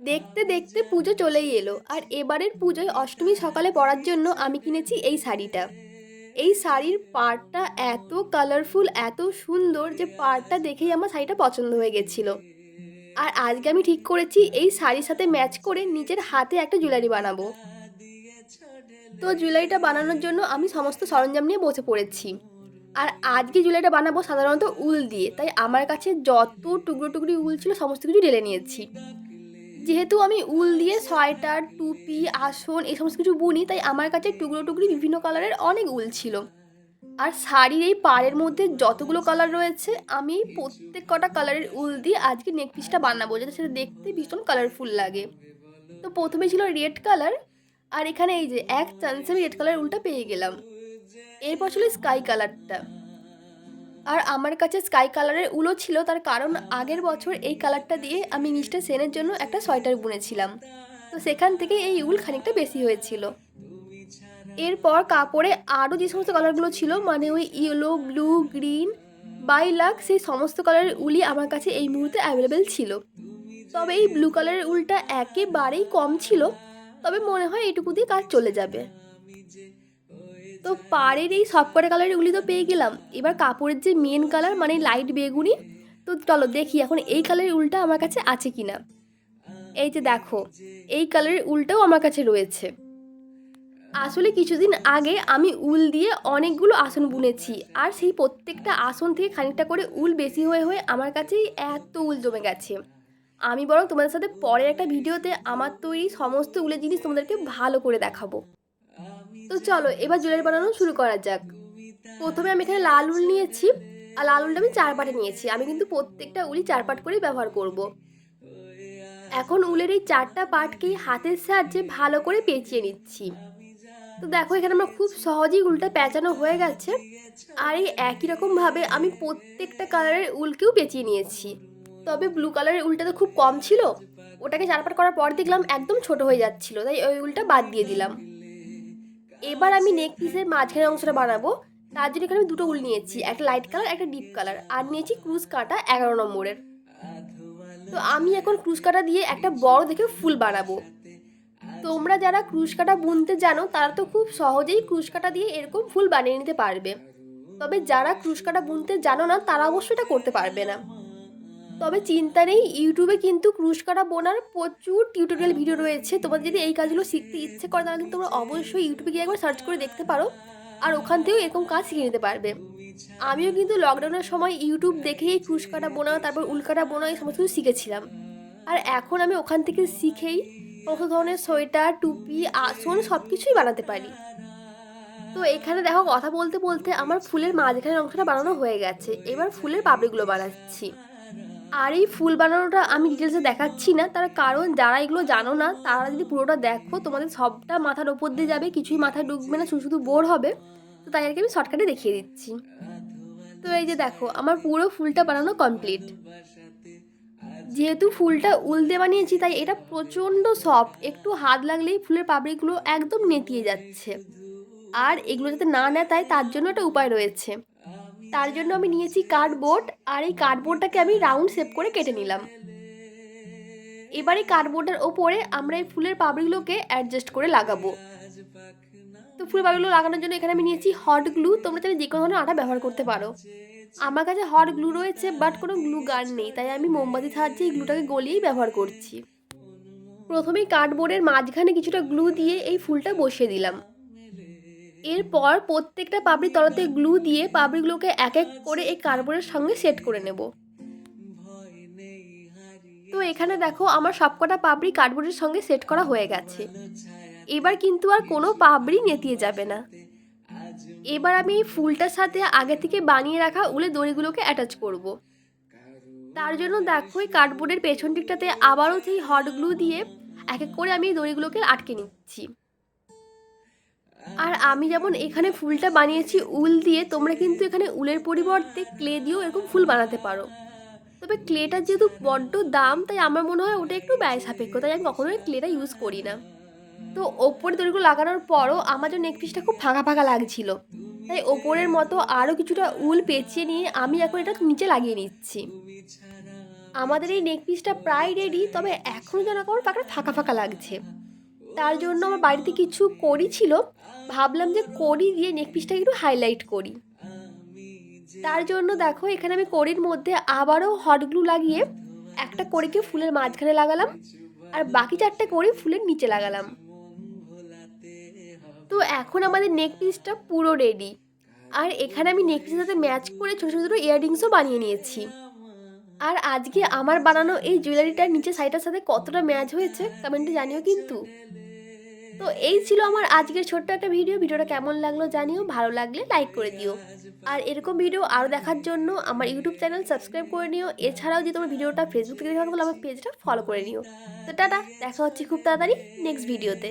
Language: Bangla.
দেখতে দেখতে পুজো চলেই এলো, আর এবারের পুজোয় অষ্টমী সকালে পরার জন্য আমি কিনেছি এই শাড়িটা। এই শাড়ির পাড়টা এত কালারফুল এত সুন্দর যে পাড়টা দেখেই আমার শাড়িটা পছন্দ হয়ে গেছিল। আর আজকে আমি ঠিক করেছি, এই শাড়ির সাথে ম্যাচ করে নিজের হাতে একটা জুয়েলারি বানাবো। তো জুয়েলারিটা বানানোর জন্য আমি সমস্ত সরঞ্জাম নিয়ে বসে পড়েছি। আর আজকে জুয়েলারিটা বানাবো সাধারণত উল দিয়ে, তাই আমার কাছে যত টুকরো টুকরি উল ছিল সমস্ত কিছু ঢেলে নিয়েছি। যেহেতু আমি উল দিয়ে সোয়েটার, টুপি, আসন এই সমস্ত কিছু বুনি, তাই আমার কাছে টুকরো টুকরি বিভিন্ন কালারের অনেক উল ছিল। আর শাড়ির এই পাড়ের মধ্যে যতগুলো কালার রয়েছে, আমি প্রত্যেক কটা কালারের উল দিয়ে আজকে নেক পিসটা বানাবো, যাতে সেটা দেখতে ভীষণ কালারফুল লাগে। তো প্রথমে ছিল রেড কালার আর এখানে এই যে এক চান্সে আমি রেড কালারের উলটা পেয়ে গেলাম। এরপর ছিল স্কাই কালারটা আর আমার কাছে স্কাই কালারের উলও ছিল, তার কারণ আগের বছর এই কালারটা দিয়ে আমি মিস্টার সেনের জন্য একটা সোয়েটার বুনেছিলাম। তো সেখান থেকে এই উল খানিকটা বেশি হয়েছিল। এরপর কাপড়ে আরও যে সমস্ত কালারগুলো ছিল মানে ওই ইয়েলো, ব্লু, গ্রিন বাইলাক সেই সমস্ত কালারের উলই আমার কাছে এই মুহূর্তে অ্যাভেলেবেল ছিল। তবে এই ব্লু কালারের উলটা একেবারেই কম ছিল, তবে মনে হয় এটুকু দিয়ে কাজ চলে যাবে। তো পাড়ের এই সবকটা কালারের উলি তো পেয়ে গেলাম। এবার কাপড়ের যে মেন কালার মানে লাইট বেগুনি, তো চলো দেখি এখন এই কালারের উলটা আমার কাছে আছে কি না এই যে দেখো, এই কালারের উলটাও আমার কাছে রয়েছে। আসলে কিছুদিন আগে আমি উল দিয়ে অনেকগুলো আসন বুনেছি, আর সেই প্রত্যেকটা আসন থেকে খানিকটা করে উল বেশি হয়ে হয়ে আমার কাছেই এত উল জমে গেছে। আমি বরং তোমাদের সাথে পরের একটা ভিডিওতে আমার তৈরি সমস্ত উলের জিনিস তোমাদেরকে ভালো করে দেখাবো। তো চলো, এবার জুয়েলারি বানানো শুরু করা যাক। প্রথমে আমি এখানে লাল উল নিয়েছি, আর লাল উলটা আমি চার পাটে নিয়েছি। আমি কিন্তু প্রত্যেকটা উলই চার পাট করেই ব্যবহার করব। এখন উলের এই চারটা পাটকেই হাতের সাহায্যে ভালো করে পেঁচিয়ে নিচ্ছি। তো দেখো, এখানে আমার খুব সহজেই উলটা পেঁচানো হয়ে গেছে, আর এই একই রকমভাবে আমি প্রত্যেকটা কালারের উলকেও পেঁচিয়ে নিয়েছি। তবে ব্লু কালারের উলটা তো খুব কম ছিল, ওটাকে চারপাট করার পর দেখলাম একদম ছোট হয়ে যাচ্ছিল, তাই ওই উলটা বাদ দিয়ে দিলাম। এবার আমি নেক পিসের মাঝখানের অংশটা বানাবো। তার জন্য এখানে আমি দুটো উল নিয়েছি, একটা লাইট কালার একটা ডিপ কালার আর নিয়েছি ক্রুজ কাটা এগারো নম্বরের। তো আমি এখন ক্রুজ কাটা দিয়ে একটা বড় দেখে ফুল বানাবো। তোমরা যারা ক্রুশ কাটা বুনতে জানো, তারা তো খুব সহজেই ক্রুশ কাটা দিয়ে এরকম ফুল বানিয়ে নিতে পারবে। তবে যারা ক্রুশ কাটা বুনতে জানো না, তারা অবশ্যই এটা করতে পারবে না। তবে চিন্তা নেই, ইউটিউবে কিন্তু ক্রুশ কাটা বোনার প্রচুর টিউটোরিয়াল ভিডিও রয়েছে। তোমাদের যদি এই কাজগুলো শিখতে ইচ্ছে করে, তাহলে কিন্তু তোমরা অবশ্যই ইউটিউবে গিয়ে একবার সার্চ করে দেখতে পারো আর ওখান থেকেও এরকম কাজ শিখে নিতে পারবে। আমিও কিন্তু লকডাউনের সময় ইউটিউব দেখেই ক্রুশ কাটা বোনা, তারপর উল্কাটা বোনা, এই সমস্ত কিছু শিখেছিলাম। আর এখন আমি ওখান থেকে শিখেই কত ধরনের সোয়েটার, টুপি, আসন সব কিছুই বানাতে পারি। তো এখানে দেখো, কথা বলতে বলতে আমার ফুলের মাঝখানের অংশটা বানানো হয়ে গেছে। এবার ফুলের পাপড়িগুলো বানাচ্ছি। আর এই ফুল বানানোটা আমি ডিটেলসে দেখাচ্ছি না, তার কারণ যারা এগুলো জানো না, তারা যদি পুরোটা দেখো, তোমাদের সবটা মাথার ওপর দিয়ে যাবে, কিছুই মাথায় ঢুকবে না, শুধু শুধু বোর হবে। তো তাই আর কি আমি শর্টকাটে দেখিয়ে দিচ্ছি। তো এই যে দেখো, আমার পুরো ফুলটা বানানো কমপ্লিট যেহেতু ফুলটা উল দিয়ে বানিয়েছি, তাই এটা প্রচণ্ড সফট একটু হাত লাগলেই ফুলের পাপড়িগুলো একদম নেতিয়ে যাচ্ছে। আর এগুলো যাতে না নেতায়, তার জন্য একটা উপায় রয়েছে। তার জন্য আমি নিয়েছি কার্ডবোর্ড, আর এই কার্ডবোর্ডটাকে আমি রাউন্ড শেপ করে কেটে নিলাম। এবার কার্ডবোর্ডের ওপরে আমরা এই ফুলের পাবড়িগুলোকে অ্যাডজাস্ট করে লাগাবো। তো ফুলের পাবড়িগুলো লাগানোর জন্য এখানে আমি নিয়েছি হট গ্লু তোমরা চাইলে যে কোনো ধরনের আটা ব্যবহার করতে পারো। আমার কাছে হট গ্লু রয়েছে বাট কোনো গ্লু গান নেই, তাই আমি মোমবাতির সাহায্যে এই গ্লুটাকে গলিয়েই ব্যবহার করছি। প্রথমেই কার্ডবোর্ডের মাঝখানে কিছুটা গ্লু দিয়ে এই ফুলটা বসিয়ে দিলাম। এরপর প্রত্যেকটা পাপড়ি তলাতে গ্লু দিয়ে পাপড়িগুলোকে এক এক করে এই কার্ডবোর্ডের সঙ্গে সেট করে নেব। তো এখানে দেখো আমার সবকটা পাপড়ি কার্ডবোর্ডের সঙ্গে সেট করা হয়ে গেছে। এবার কিন্তু আর কোনো পাপড়ি নেতিয়ে যাবে না। এবার আমি এই ফুলটার সাথে আগে থেকে বানিয়ে রাখা উলে দড়িগুলোকে অ্যাটাচ করব। তার জন্য দেখো এই কার্ডবোর্ডের পেছন দিকটাতে আবারও সেই হট গ্লু দিয়ে এক এক করে আমি এই দড়িগুলোকে আটকে নিচ্ছি। আর আমি যেমন এখানে ফুলটা বানিয়েছি, উল দিয়ে তোমরা কিন্তু এখানে উলের পরিবর্তে ক্লে দিয়েও এরকম ফুল বানাতে পারো। তবে ক্লেটার যেহেতু বড্ড দাম, তাই আমার মনে হয় ওটা একটু ব্যয় সাপেক্ষ, তাই আমি কখনোই ক্লেটা ইউজ করি না। তো ওপরে দড়িগুলো লাগানোর পরও আমার জন্য নেক পিসটা খুব ফাঁকা ফাঁকা লাগছিল। তাই ওপরের মতো আরও কিছুটা উল পেঁচিয়ে নিয়ে আমি এখন এটা নিচে লাগিয়ে নিচ্ছি। আমাদের এই নেক পিসটা প্রায় রেডি তবে এখনও যেন কেমন পাকটা ফাঁকা ফাঁকা লাগছে। তার জন্য আমার বাড়িতে কিছু কড়ি ছিল। ভাবলাম যে কড়ি দিয়ে নেক পিসটাকে একটু হাইলাইট করি। তার জন্য দেখো, এখানে আমি কড়ির মধ্যে আবারও হট গ্লু লাগিয়ে একটা কড়িকে ফুলের মাঝখানে লাগালাম আর বাকি চারটে কড়ি ফুলের নিচে লাগালাম। তো এখন আমাদের নেক পিসটা পুরো রেডি আর এখানে আমি নেক পিসের সাথে ম্যাচ করে ছোটো ছোটো ছোটো ইয়াররিংসও বানিয়ে নিয়েছি। আর আজকে আমার বানানো এই জুয়েলারিটার নিচে সাইডের সাথে কতটা ম্যাচ হয়েছে কমেন্টে জানিও কিন্তু। তো এই ছিল আমার আজকের ছোট্ট একটা ভিডিও। ভিডিওটা কেমন লাগল জানিও, ভালো লাগলে লাইক করে দিও। আর এরকম ভিডিও আরও দেখার জন্য আমার ইউটিউব চ্যানেল সাবস্ক্রাইব করে নিও। এছাড়াও যদি তোমার ভিডিওটা ফেসবুক থেকে দেখা আমার পেজটা ফলো করে নিও। তো টাটা, দেখা হচ্ছে খুব তাড়াতাড়ি নেক্সট ভিডিওতে